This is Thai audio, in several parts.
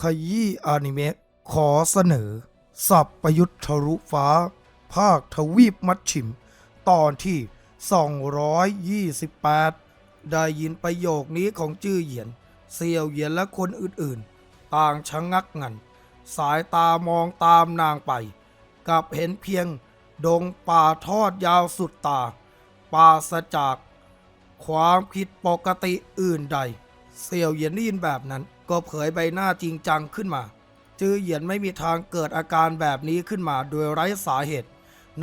ขยี้อนิเมะขอเสนอ สับประยุทธ์ทะลุฟ้า ภาคทวีปมัดฉิม ตอนที่ 228 ได้ยินประโยคนี้ของจื้อเหยียน เซียวเหยียนและคนอื่นๆ ต่างชะงักงัน สายตามองตามนางไป กับเห็นเพียง ดงป่าทอดยาวสุดตาป่าสจาก ความผิดปกติอื่นใดเสี่ยวเหยียนได้ยินแบบนั้น ก็เผยใบหน้าจริงจังขึ้นมา จือเหยียนไม่มีทางเกิดอาการแบบนี้ขึ้นมาโดยไร้สาเหตุ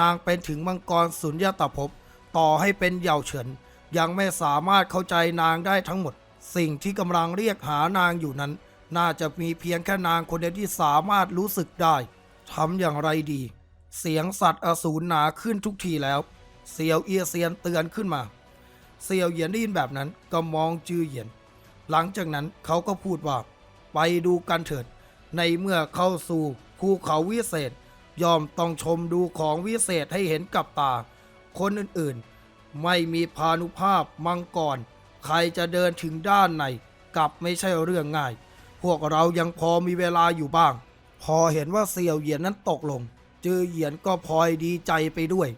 นางเป็นถึงมังกรสุญญตภพต่อให้เป็นเหย่าเฉิน ยังไม่สามารถเข้าใจนางได้ทั้งหมด สิ่งที่กำลังเรียกหานางอยู่นั้น น่าจะมีเพียงแค่นางคนเดียวที่สามารถรู้สึกได้ทำอย่างไรดี เสียงสัตว์อสูรหนาขึ้นทุกทีแล้ว เซียวเอียเซียนเตือนขึ้นมา เซียวเหยียนได้ยินแบบนั้นก็มองจือเหยียน หลังจากนั้นเขาก็พูดว่า ไปดูกันเถิด ในเมื่อเข้าสู่ภูเขาวิเศษ ยอมต้องชมดูของวิเศษให้เห็นกับตา คนอื่นๆ ไม่มีพานุภาพมังกร ใครจะเดินถึงด้านในกลับไม่ใช่เรื่องง่าย พวกเรายังพอมีเวลาอยู่บ้าง พอเห็นว่าเซียวเหยียนนั้นตกลง จือเหยียนก็พลอยดีใจไปด้วย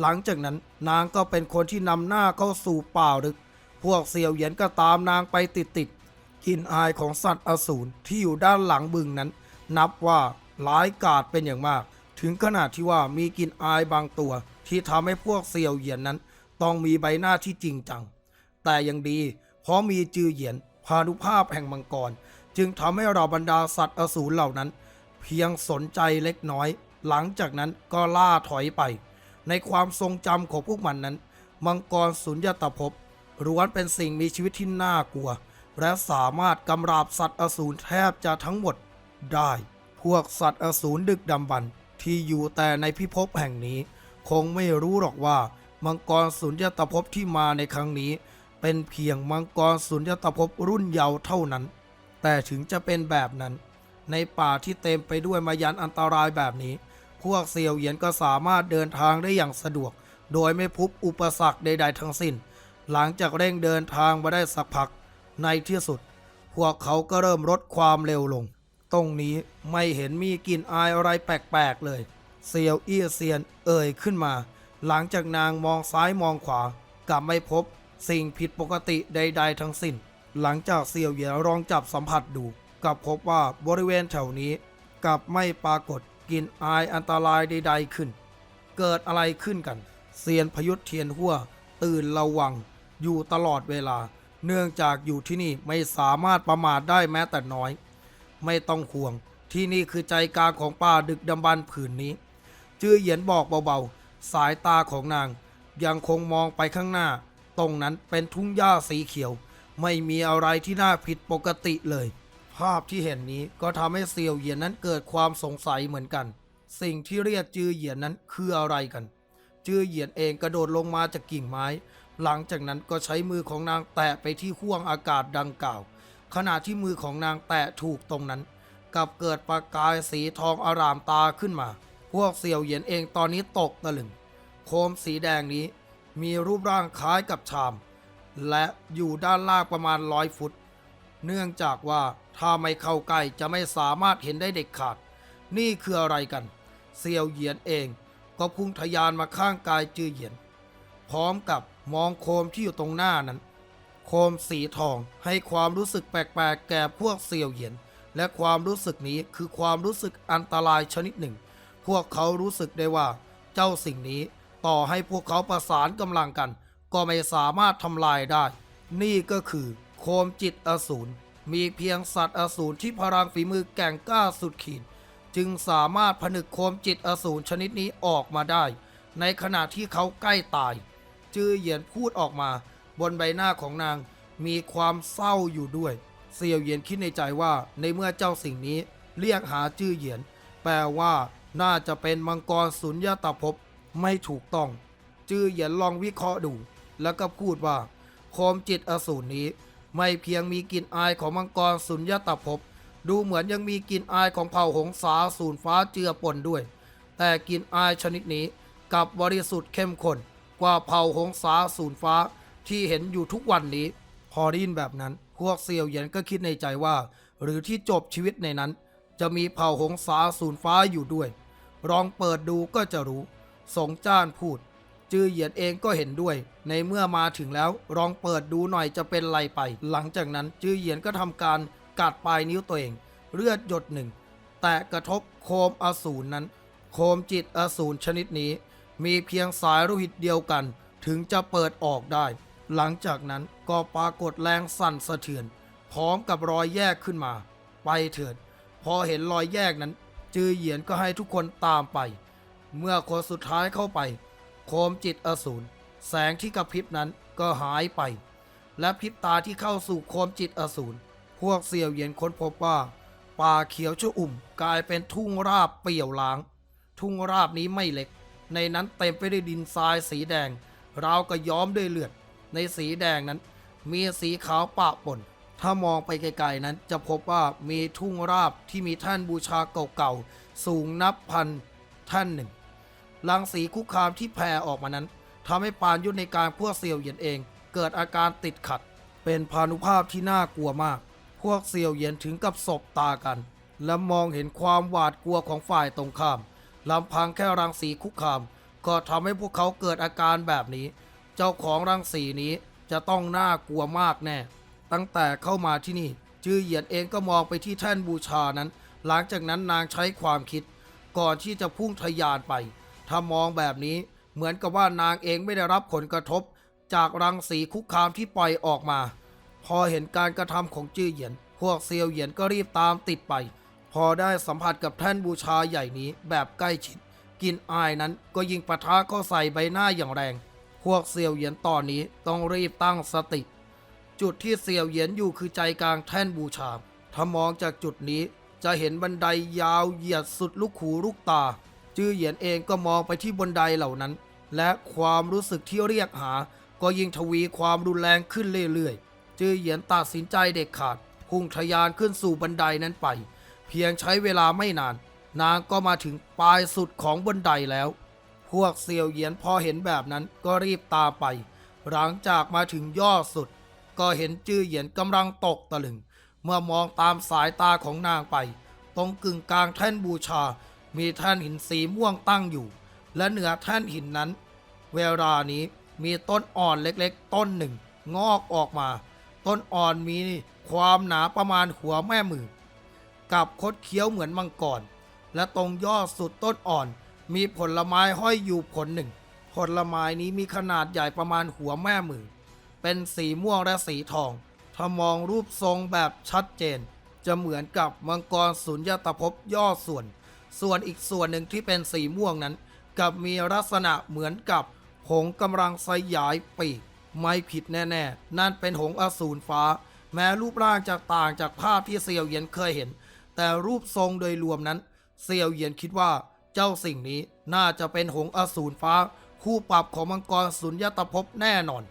หลังจากนั้นนางก็เป็นคนที่นำหน้าเข้าสู่ป่าลึก พวกเซียวเหยียนก็ตามนางไปติดๆกลินอายของสัตว์อสูรที่อยู่ด้านหลังบึงนั้น นับว่าร้ายกาจเป็นอย่างมาก ถึงขนาดที่ว่ามีกลินอายบางตัว ที่ทำให้พวกเซียวเหยียนนั้น ต้องมีใบหน้าที่จริงจัง แต่ยังดี เพราะมีจือเหยียนพานุภาพแห่งมังกร จึงทำให้เราบรรดาสัตว์อสูรเหล่านั้น เพียงสนใจเล็กน้อย หลังจากนั้นก็ล่าถอยไป ในความทรงจำของพวกมันนั้น มังกรสุญญตภพ ล้วนเป็นสิ่งมีชีวิตที่น่ากลัว และสามารถกำราบสัตว์อสูรแทบจะทั้งหมดได้ พวกสัตว์อสูรดึกดำบรรที่อยู่แต่ในพิภพแห่งนี้ คงไม่รู้หรอกว่า มังกรสุญญตภพที่มาในครั้งนี้ เป็นเพียงมังกรสุญญตภพรุ่นเยาว์เท่านั้น แต่ถึงจะเป็นแบบนั้น ในป่าที่เต็มไปด้วยมายันอันตรายแบบนี้ พวกเซียวเหยียนก็สามารถเดินทางได้อย่างสะดวก โดยไม่พบอุปสรรคใด ๆ ทั้งสิ้น หลังจากเร่งเดินทางมาได้สักพักในที่สุด พวกเขาก็เริ่มลดความเร็วลง ตรงนี้ไม่เห็นมีกลิ่นอายอะไรแปลกๆเลย เซียวเอี้ยเซียนเอ่ยขึ้นมา หลังจากนางมองซ้ายมองขวากลับไม่พบสิ่งผิดปกติใด ๆ ทั้งสิ้น หลังจากเซียวเหยียลองจับสัมผัสดูกลับพบว่าบริเวณแถวนี้กลับไม่ปรากฏกลิ่นอายอันตรายใด ๆขึ้น เกิดอะไรขึ้นกัน เซียนพยุทธเทียนหัวตื่นระวัง อยู่ตลอดเวลา เนื่องจากอยู่ที่นี่ไม่สามารถประมาทได้แม้แต่น้อย ไม่ต้องห่วง ที่นี่คือใจกลางของป่าดึกดำบรรพ์ผืนนี้ จื้อเหยียนบอกเบาๆ สายตาของนาง ยังคงมองไปข้างหน้า ตรงนั้นเป็นทุ่งหญ้าสีเขียว ไม่มีอะไรที่น่าผิดปกติเลย ภาพที่เห็นนี้ก็ทำให้เซียวเหยียนนั้นเกิดความสงสัยเหมือนกัน สิ่งที่เรียกจือเหยียนนั้นคืออะไรกัน จือเหยียนเองกระโดดลงมาจากกิ่งไม้ หลังจากนั้นก็ใช้มือของนางแตะไปที่ห้วงอากาศดังกล่าว ขณะที่มือของนางแตะถูกตรงนั้นกับเกิดประกายสีทองอารามตาขึ้นมา พวกเสี่ยวเหยียนเองตอนนี้ตกตะลึง โคมสีแดงนี้มีรูปร่างคล้ายกับชาม และอยู่ด้านล่างประมาณร้อยฟุต เนื่องจากว่าถ้าไม่เข้าใกล้จะไม่สามารถเห็นได้เด็ดขาด นี่คืออะไรกันเซียวเหยียนเองก็พุ่งทะยานมาข้างกายจือเหยียน พร้อมกับ มองโคมที่อยู่ตรงหน้านั้น โคมสีทองให้ความรู้สึกแปลกๆ แก่พวกเซียวเหยียน และความรู้สึกนี้คือความรู้สึกอันตรายชนิดหนึ่ง พวกเขารู้สึกได้ว่า เจ้าสิ่งนี้ต่อให้พวกเขาประสานกำลังกัน ก็ไม่สามารถทำลายได้ นี่ก็คือ โคมจิตอสูรมีเพียงสัตว์อสูรที่พลังฝีมือแก่งกล้าสุดขีด จึงสามารถผนึกโคมจิตอสูรชนิดนี้ออกมาได้ ในขณะที่เขาใกล้ตาย จื้อเหยียนพูดออกมา บนใบหน้าของนางมีความเศร้าอยู่ด้วยเซียวเหยียนคิดในใจว่าในเมื่อเจ้าสิ่งนี้เรียกหาจื้อเหยียน แปลว่าน่าจะเป็นมังกรสุญญาตภพไม่ถูกต้อง จื้อเหยียนลองวิเคราะห์ดู แล้วก็พูดว่าโคมจิตอสูรนี้ ไม่เพียงมีกลิ่นอายของมังกรสุญญาตภพดูเหมือนยังมีกลิ่นอายของเผ่าหงสาสูนฟ้าเจือปนด้วย แต่กลิ่นอายชนิดนี้กับบริสุทธิ์เข้มข้น กว่าเผ่าหงสาสูนฟ้าที่เห็นอยู่ทุกวันนี้ พอได้ยินแบบนั้น พวกเซียวเหยียนก็คิดในใจว่า หรือที่จบชีวิตในนั้น จะมีเผ่าหงสาสูนฟ้าอยู่ด้วยลองเปิดดูก็จะรู้ สงจ้านพูด จือเหยียนเองก็เห็นด้วย ในเมื่อมาถึงแล้วลองเปิดดูหน่อยจะเป็นไรไป หลังจากนั้นจือเหยียนก็ทำการกัดปลายนิ้วตัวเอง เลือดหยดหนึ่ง แตะกระทบโคมอสูรนั้น โคมจิตอสูรชนิดนี้ มีเพียงสายโลหิตเดียวกัน ถึงจะเปิดออกได้ หลังจากนั้นก็ปรากฏแรงสั่นสะเทือน พร้อมกับรอยแยกขึ้นมา ไปเถิด พอเห็นรอยแยกนั้น จือเหยียนก็ให้ทุกคนตามไป เมื่อคนสุดท้ายเข้าไป โคมจิตอสูรแสงที่กระพริบนั้นก็หายไป และพริบตาที่เข้าสู่โคมจิตอสูรพวกเสี่ยวเหยียนค้นพบว่าป่าเขียวชอุ่มกลายเป็นทุ่งราบเปี่ยวล้าง ทุ่งราบนี้ไม่เล็ก ในนั้นเต็มไปด้วยดินทรายสีแดง ราวกับย้อมด้วยเลือด ในสีแดงนั้น มีสีขาวปะปน ถ้ามองไปไกลๆนั้นจะพบว่ามีทุ่งราบที่มีท่านบูชาเก่าๆ สูงนับพันท่านหนึ่งรังสีคุกคามที่แผ่ออกมานั้นทำให้ปานยุทธในการพวกเซียวเหยียนเอง เกิดอาการติดขัด เป็นพานุภาพที่น่ากลัวมาก พวกเซียวเหยียนถึงกับสบตากัน และมองเห็นความหวาดกลัวของฝ่ายตรงข้าม ลำพังแค่รังสีคุกคาม ก็ทำให้พวกเขาเกิดอาการแบบนี้ เจ้าของรังสีนี้จะต้องน่ากลัวมากแน่ ตั้งแต่เข้ามาที่นี่ จือเหยียนเองก็มองไปที่แท่นบูชานั้น หลังจากนั้นนางใช้ความคิด ก่อนที่จะพุ่งทะยานไป ถ้ามองแบบนี้เหมือนกับว่านางเองไม่ได้รับผลกระทบ จากรังสีคุกคามที่ปล่อยออกมา พอเห็นการกระทำของจื้อเหยียน พวกเซียวเหยียนก็รีบตามติดไป พอได้สัมผัสกับแท่นบูชาใหญ่นี้แบบใกล้ชิดกลินอายนั้นก็ยิงปะทะเข้าใส่ใบหน้าอย่างแรง พวกเซียวเหยียนตอนนี้ต้องรีบตั้งสติ จุดที่เซียวเหยียนอยู่คือใจกลางแท่นบูชา ถ้ามองจากจุดนี้จะเห็นบันไดยาวเหยียดสุดลูกหูลูกตา จื้อเหยียนเองก็มองไปที่บันไดเหล่านั้น และความรู้สึกที่เรียกหา ก็ยิ่งทวีความรุนแรงขึ้นเรื่อยๆ จื้อเหยียนตัดสินใจเด็ดขาด พุ่งทะยานขึ้นสู่บันไดนั้นไป พียงใช้เวลาไม่นาน นางก็มาถึงปลายสุดของบนไดแล้ว พวกเซียวเหยียนพอเห็นแบบนั้นก็รีบตามไป หลังจากมาถึงยอดสุด ก็เห็นจื้อเหยียนกำลังตกตะลึง เมื่อมองตามสายตาของนางไป ตรงกึ่งกลางแท่นบูชา มีแท่นหินสีม่วงตั้งอยู่ และเหนือแท่นหินนั้น เวลานี้มีต้นอ่อนเล็กๆ ต้นหนึ่ง งอกออกมา ต้นอ่อนมีความหนาประมาณหัวแม่มือ กับคดเคี้ยวเหมือนมังกร และตรงยอดสุดต้นอ่อน มีผลไม้ห้อยอยู่ผลหนึ่ง ผลไม้นี้มีขนาดใหญ่ประมาณหัวแม่มือ เป็นสีม่วงและสีทอง ถ้ามองรูปทรงแบบชัดเจน จะเหมือนกับมังกรสุญญตภพย่อส่วน ส่วนอีกส่วนหนึ่งที่เป็นสีม่วงนั้นกับมีลักษณะเหมือนกับหงกำลังสยายปีกไม่ผิดแน่ๆ นั่นเป็นหงอสูรฟ้า แม้รูปร่างจะต่างจากภาพที่เซียวเยียนเคยเห็น แต่รูปทรงโดยรวมนั้น เซียวเหยียนคิดว่าเจ้าสิ่งนี้น่าจะเป็นหงอสูรฟ้า คู่ปรับของมังกรสุญญาตภพแน่นอน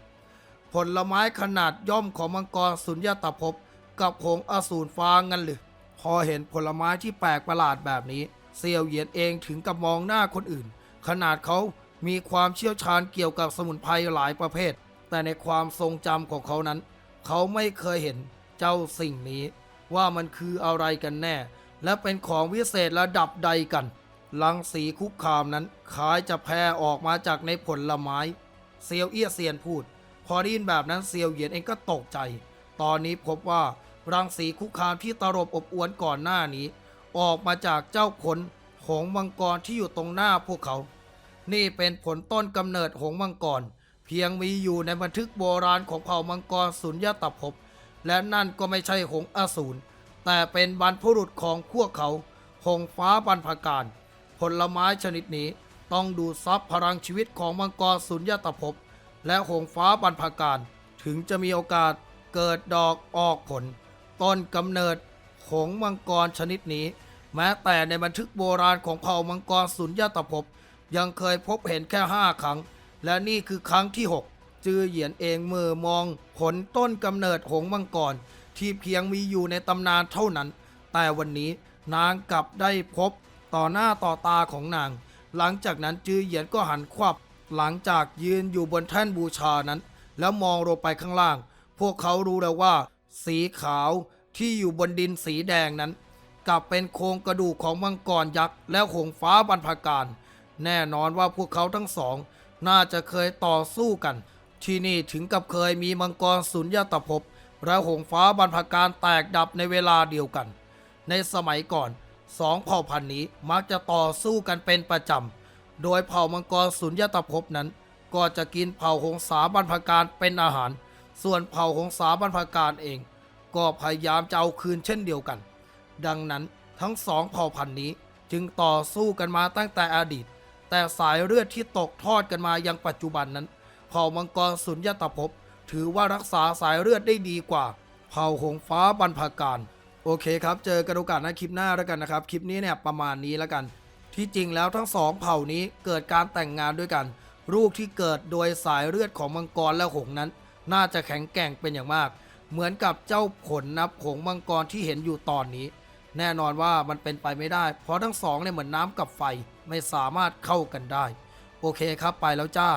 ผลไม้ขนาดย่อมของมังกรสุญญาตภพกับหงอสูรฟ้างั้นหรือพอเห็นผลไม้ที่แปลกประหลาดแบบนี้ เซียวเหยียนเองถึงกับมองหน้าคนอื่น ขนาดเขามีความเชี่ยวชาญเกี่ยวกับสมุนไพรหลายประเภท แต่ในความทรงจำของเขานั้น เขาไม่เคยเห็นเจ้าสิ่งนี้ ว่ามันคืออะไรกันแน่ และเป็นของวิเศษระดับใดกันลังสีคุกคามนั้นคล้ายจะแผ่ออกมาจากในผลไม้ เซียวเอี้ยเซียนพูด พอได้ยินแบบนั้นเซียวเหยียนเองก็ตกใจ ตอนนี้พบว่ารังสีคุกคามที่ตรบอบอวนก่อนหน้านี้ ออกมาจากเจ้าขนหงมังกรที่อยู่ตรงหน้าพวกเขา นี่เป็นผลต้นกำเนิดหงมังกร เพียงมีอยู่ในบันทึกโบราณของเผ่ามังกรสุญญตภพ และนั่นก็ไม่ใช่หงส์อสูรแต่เป็นบรรพบุรุษของพวกเขาหงฟ้าบรรพการ ผลไม้ชนิดนี้ต้องดูดซับพลังชีวิตของมังกรสุญญตภพ และหงฟ้าบรรพการ ถึงจะมีโอกาสเกิดดอกออกผล ต้นกำเนิดหงมังกรชนิดนี้ แม้แต่ในบันทึกโบราณของเผ่ามังกรสุญญตภพ ยังเคยพบเห็นแค่ห้าครั้ง และนี่คือครั้งที่6 จือเหยียนเองเมื่อมองผลต้นกำเนิดหงมังกร ที่เพียงมีอยู่ในตำนานเท่านั้น แต่วันนี้นางกลับได้พบต่อหน้าต่อตาของนาง หลังจากนั้นจือเหยียนก็หันควับ หลังจากยืนอยู่บนแท่นบูชานั้น แล้วมองลงไปข้างล่าง พวกเขารู้แล้วว่า สีขาวที่อยู่บนดินสีแดงนั้น กลับเป็นโครงกระดูกของมังกรยักษ์และหงฟ้าบรรพการ แน่นอนว่าพวกเขาทั้งสอง น่าจะเคยต่อสู้กัน ที่นี่ถึงกับเคยมีมังกรสุญญตภพและหงฟ้าบรรพการแตกดับในเวลาเดียวกัน ในสมัยก่อนสองเผ่าพันธุ์นี้มักจะต่อสู้กันเป็นประจำ โดยเผ่ามังกรสุญญตภพนั้น ก็จะกินเผ่าหงสาบรรพการเป็นอาหาร ส่วนเผ่าหงสาบรรพการเอง ก็พยายามจะเอาคืนเช่นเดียวกัน ดังนั้นทั้งสองเผ่าพันธุ์นี้จึงต่อสู้กันมาตั้งแต่อดีต แต่สายเลือดที่ตกทอดกันมายังปัจจุบันนั้น เผ่ามังกรสุญญตภพถือว่ารักษาสายเลือดได้ดีกว่า เผ่าหงฟ้าบรรพการ โอเคครับ เจอกันโอกาสหน้าคลิปหน้าแล้วกันนะครับ คลิปนี้เนี่ยประมาณนี้แล้วกัน ที่จริงแล้วทั้งสองเผ่านี้เกิดการแต่งงานด้วยกัน ลูกที่เกิดโดยสายเลือดของมังกรและหงนั้น น่าจะแข็งแกร่งเป็นอย่างมาก เหมือนกับเจ้าผลนับหงมังกรที่เห็นอยู่ตอนนี้ แน่นอนว่ามันเป็นไปไม่ได้ เพราะทั้งสองเนี่ยเหมือนน้ำกับไฟไม่สามารถเข้ากันได้ โอเคครับไปแล้วจ้า